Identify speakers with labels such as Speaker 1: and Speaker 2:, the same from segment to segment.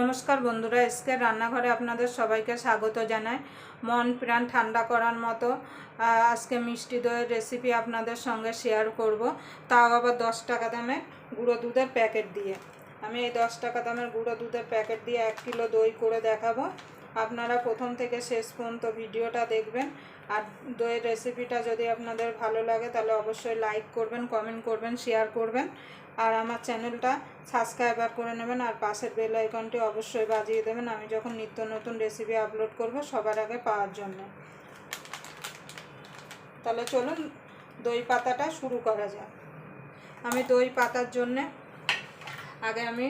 Speaker 1: নমস্কার বন্ধুরা এসকে রান্নাঘরে আপনাদের সবাইকে স্বাগত জানাই। মন প্রাণ ঠান্ডা করার মতো আজকে মিষ্টি দইয়ের রেসিপি আপনাদের সঙ্গে শেয়ার করব। তাও আবার দশ টাকা দামে গুঁড়ো দুধের প্যাকেট দিয়ে। আমি এই দশ টাকা দামের গুঁড়ো দুধের প্যাকেট দিয়ে এক কিলো দই করে দেখাবো। আপনারা প্রথম থেকে শেষ পর্যন্ত ভিডিওটা দেখবেন। আর দইয়ের রেসিপিটা যদি আপনাদের ভালো লাগে, তাহলে অবশ্যই লাইক করবেন কমেন্ট করবেন শেয়ার করবেন। আর আমার চ্যানেলটা সাবস্ক্রাইবার করে নেবেন, আর পাশের বেল আইকনটি অবশ্যই বাজিয়ে দেবেন। আমি যখন নিত্য নতুন রেসিপি আপলোড করব সবার আগে পাওয়ার জন্য। তাহলে চলুন দই পাতাটা শুরু করা যাক। আমি দই পাতার জন্যে আগে আমি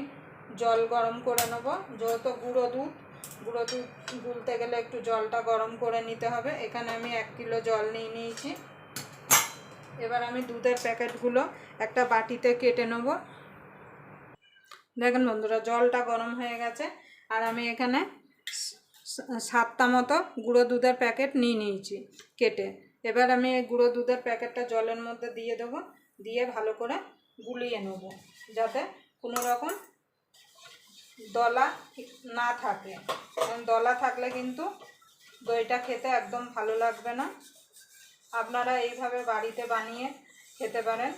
Speaker 1: জল গরম করে নেব। যেহেতু গুঁড়ো দুধ গুঁড়ো দুধ গুলতে গেলে একটু জলটা গরম করে নিতে হবে। এখানে আমি এক কিলো জল নিয়ে নিয়েছি। এবার আমি দুধের প্যাকেটগুলো একটা বাটিতে কেটে নেব। দেখেন বন্ধুরা, জলটা গরম হয়ে গেছে। আর আমি এখানে সাতটা মতো গুঁড়ো দুধের প্যাকেট নিয়ে নিয়েছি কেটে। এবার আমি এই গুঁড়ো দুধের প্যাকেটটা জলের মধ্যে দিয়ে দেবো। দিয়ে ভালো করে গুলিয়ে নেব, যাতে কোনো রকম দলা না থাকে। কারণ দলা থাকলে কিন্তু দইটা খেতে একদম ভালো লাগবে না। আপনারা এইভাবে বাড়িতে বানিয়ে খেতে পারেন।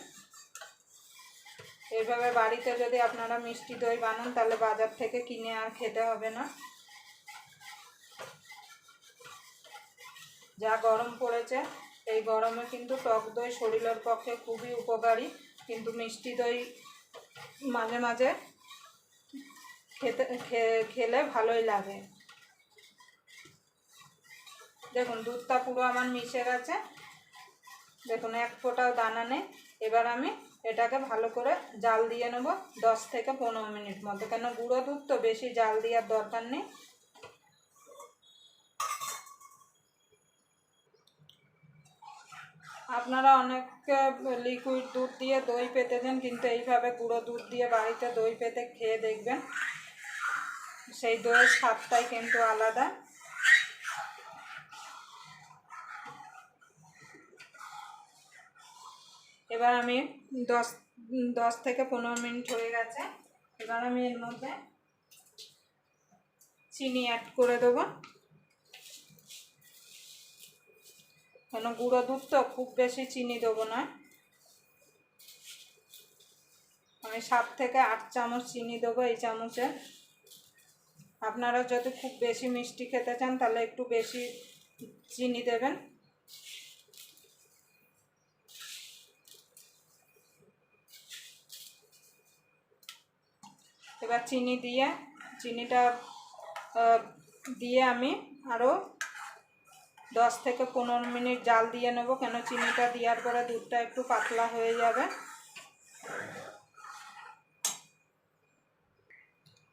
Speaker 1: এইভাবে বাড়িতে যদি আপনারা মিষ্টি দই বানান, তাহলে বাজার থেকে কিনে আর খেতে হবে না। যা গরম পড়েছে, এই গরমে কিন্তু টক দই শরীরের পক্ষে খুবই উপকারী। কিন্তু মিষ্টি দই মাঝে মাঝে খেতে খেলে ভালোই লাগে। দেখুন, দুধটা পুরো আমার মিশে গেছে। দেখুন, এক ফোঁটাও দানা নেই। এবার আমি এটাকে ভালো করে জাল দিয়ে নেব দশ থেকে পনেরো মিনিট মতো। কেন, গুঁড়ো দুধ তো বেশি জাল দেওয়ার দরকার নেই। আপনারা অনেকে লিকুইড দুধ দিয়ে দই পেতেছেন কিন্তু এইভাবে গুঁড়ো দুধ দিয়ে বাড়িতে দই পেতে খেয়ে দেখবেন। সেই দইয়ের স্বাদটাই কিন্তু আলাদা। এবার আমি দশ দশ থেকে পনেরো মিনিট হয়ে গেছে। এবার আমি এর মধ্যে চিনি অ্যাড করে দেবো। কেন গুঁড়ো দুধ তো খুব বেশি চিনি দেবো না। আমি সাত থেকে আট চামচ চিনি দেবো এই চামচে। আপনারা যদি খুব বেশি মিষ্টি খেতে চান, তাহলে একটু বেশি চিনি দেবেন। এবার চিনি দিয়ে, চিনিটা দিয়ে আমি আরও দশ থেকে পনেরো মিনিট জাল দিয়ে নেব, কেন চিনিটা দেওয়ার পরে দুধটা একটু পাতলা হয়ে যাবে।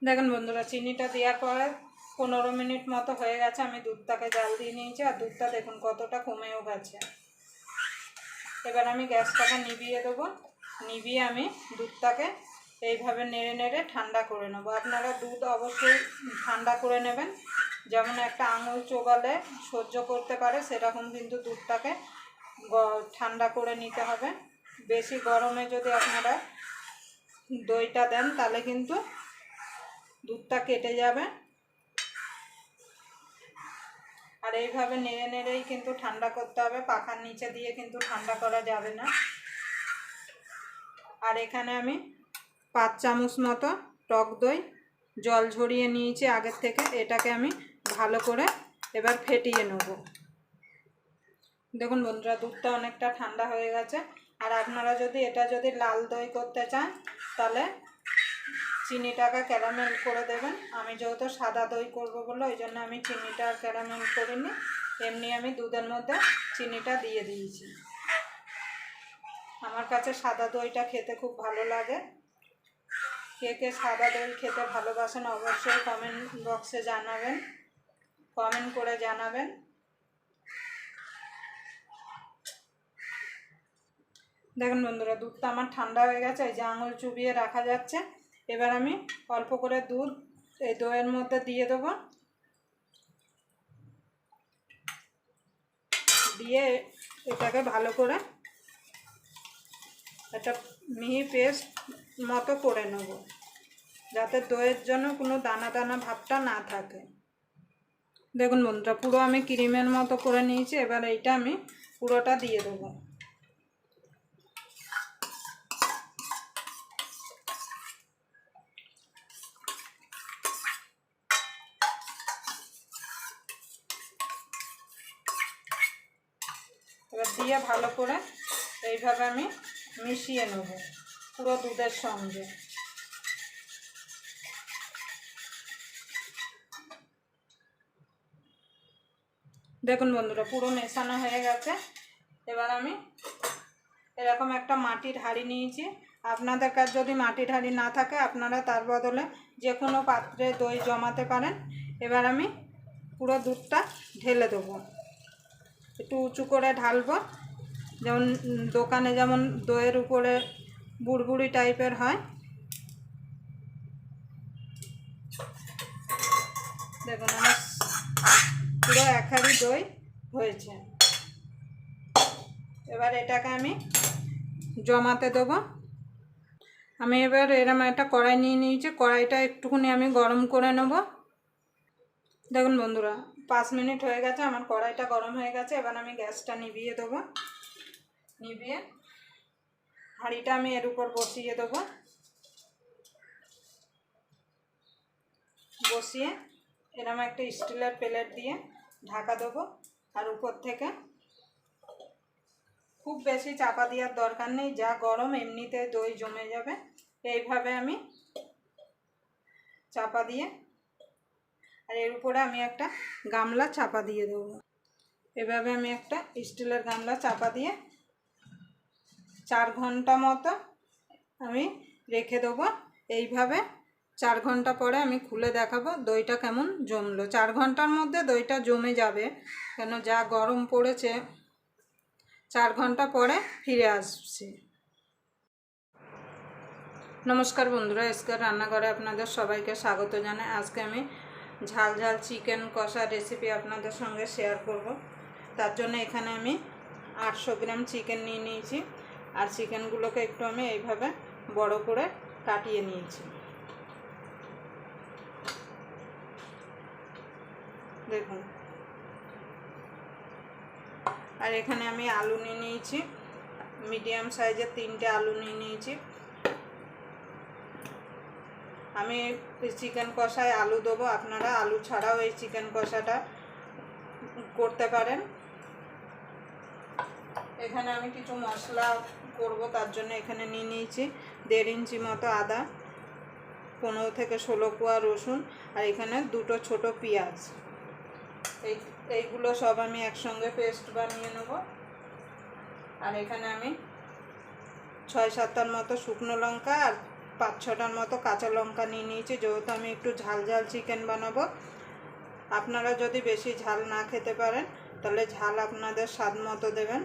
Speaker 1: দেখেন বন্ধুরা, চিনিটা দেওয়ার পরে পনেরো মিনিট মতো হয়ে গেছে, আমি দুধটাকে জাল দিয়ে নিয়েছি, আর দুধটা দেখুন কতটা কমেও গেছে। এবার আমি গ্যাসটাকে নিভিয়ে দেবো, নিভিয়ে আমি দুধটাকে এইভাবে নেড়ে নেড়ে ঠান্ডা করে নেব। আপনারা দুধ অবশ্যই ঠান্ডা করে নেবেন যেমন একটা আঙুল চোবালে সহ্য করতে পারে, সেরকম কিন্তু দুধটাকে ঠান্ডা করে নিতে হবে। বেশি গরমে যদি আপনারা দইটা দেন, তাহলে কিন্তু দুধটা কেটে যাবে। আর এইভাবে নেড়ে নেড়েই কিন্তু ঠান্ডা করতে হবে, পাখার নিচে দিয়ে কিন্তু ঠান্ডা করা যাবে না। আর এখানে আমি পাঁচ চামচ মতো টক দই জল ঝরিয়ে নিয়েছি আগের থেকে, এটাকে আমি ভালো করে এবার ফেটিয়ে নেব। দেখুন বন্ধুরা, দুধটা অনেকটা ঠান্ডা হয়ে গেছে। আর আপনারা যদি এটা যদি লাল দই করতে চান, তাহলে চিনিটাকে ক্যারামেল করে দেবেন। আমি যেহেতু সাদা দই করব বলে, ওই জন্য আমি চিনিটা আর ক্যারামেল করিনি। এমনি আমি দুধের মধ্যে চিনিটা দিয়ে দিয়েছি। আমার কাছে সাদা দইটা খেতে খুব ভালো লাগে। কে কে সাদা দই খেতে ভালোবাসেন অবশ্যই কমেন্ট বক্সে জানাবেন। কমেন্ট করে জানাবেন। দেখুন বন্ধুরা, দুধটা আমার ঠান্ডা হয়ে গেছে, এই যে আঙুল চুবিয়ে রাখা যাচ্ছে। এবার আমি অল্প করে দুধ এই দইয়ের মধ্যে দিয়ে দেবো। দিয়ে এটাকে ভালো করে একটা মিহি পেস্ট মতো করে নেব। যাতে দইয়ের জন্য কোনো দানা দানা ভাবটা না থাকে। দেখুন বন্ধুরা, পুরো আমি ক্রিমের মতো করে নিয়েছি। এবার এইটা আমি পুরোটা দিয়ে দেবো। এবার দিয়ে ভালো করে এইভাবে আমি মিশিয়ে নেব, পুরো দুধের সঙ্গে। দেখুন বন্ধুরা, পুরো মেশানো হয়ে গেছে। এবার আমি এরকম একটা মাটির হাঁড়ি নিয়েছি। আপনাদের কাছে যদি মাটির হাঁড়ি না থাকে, আপনারা তার বদলে যে কোনো পাত্রে দই জমাতে পারেন। এবার আমি পুরো দুধটা ঢেলে দেবো। একটু উঁচু করে ঢালবো। যেমন দোকানে যেমন দইয়ের উপরে বুড়বুড়ি টাইপের হয়। দেখুন, আমার পুরো এক দই হয়েছে। এবার এটাকে আমি জমাতে দেবো। আমি এবার এরম একটা কড়াই নিয়ে নিয়েছি। কড়াইটা একটুখানি আমি গরম করে নেব। দেখুন বন্ধুরা, পাঁচ মিনিট হয়ে গেছে, আমার কড়াইটা গরম হয়ে গেছে। এবার আমি গ্যাসটা নিভিয়ে দেবো। নিভিয়ে হাঁড়িটা আমি এর উপর বসিয়ে দেবো। বসিয়ে এরম একটা স্টিলের প্লেট দিয়ে ঢাকা দেবো আর উপর থেকে। খুব বেশি চাপা দেওয়ার দরকার নেই, যা গরম এমনিতে দই জমে যাবে। এইভাবে আমি চাপা দিয়ে আর এর উপরে আমি একটা গামলা চাপা দিয়ে দেবো। এভাবে আমি একটা স্টিলের গামলা চাপা দিয়ে চার ঘণ্টা মতো আমি রেখে দেবো। এইভাবে চার ঘণ্টা পরে আমি খুলে দেখাবো দইটা কেমন জমলো। চার ঘণ্টার মধ্যে দইটা জমে যাবে, কেন যা গরম পড়েছে, চার ঘণ্টা পরে ফিরে আসছি। নমস্কার বন্ধুরা এসকার রান্নাঘরে আপনাদের সবাইকে স্বাগত জানাই। আজকে আমি ঝাল ঝাল চিকেন কষা রেসিপি আপনাদের সঙ্গে শেয়ার করব। তার জন্য এখানে আমি আটশো গ্রাম চিকেন নিয়ে নিয়েছি। আর চিকেনগুলোকে একটু আমি এইভাবে বড় করে কাটিয়ে নিয়েছি। দেখুন। আর এখানে আমি আলু নিয়ে নিয়েছি। মিডিয়াম সাইজের তিনটে আলু নিয়ে নিয়েছি। আমি চিকেন কষায় আলু দেবো। আপনারা আলু ছাড়াও এই চিকেন কষাটা করতে পারেন। এখানে আমি কিছু মশলা করব, তার জন্য এখানে নিয়ে নিয়েছি দেড় ইঞ্চি মতো আদা, পনেরো থেকে ষোলো কোয়া রসুন আর এখানে দুটো ছোট পেঁয়াজ। এই, এইগুলো সব আমি একসঙ্গে পেস্ট বানিয়ে নেব। আর এখানে আমি ছয় সাতটার মতো শুকনো লঙ্কা আর পাঁচ ছটার মতো কাঁচা লঙ্কা নিয়ে নিয়েছি, যেহেতু আমি একটু ঝাল ঝাল চিকেন বানাবো। আপনারা যদি বেশি ঝাল না খেতে পারেন, তাহলে ঝাল আপনাদের স্বাদ মতো দেবেন।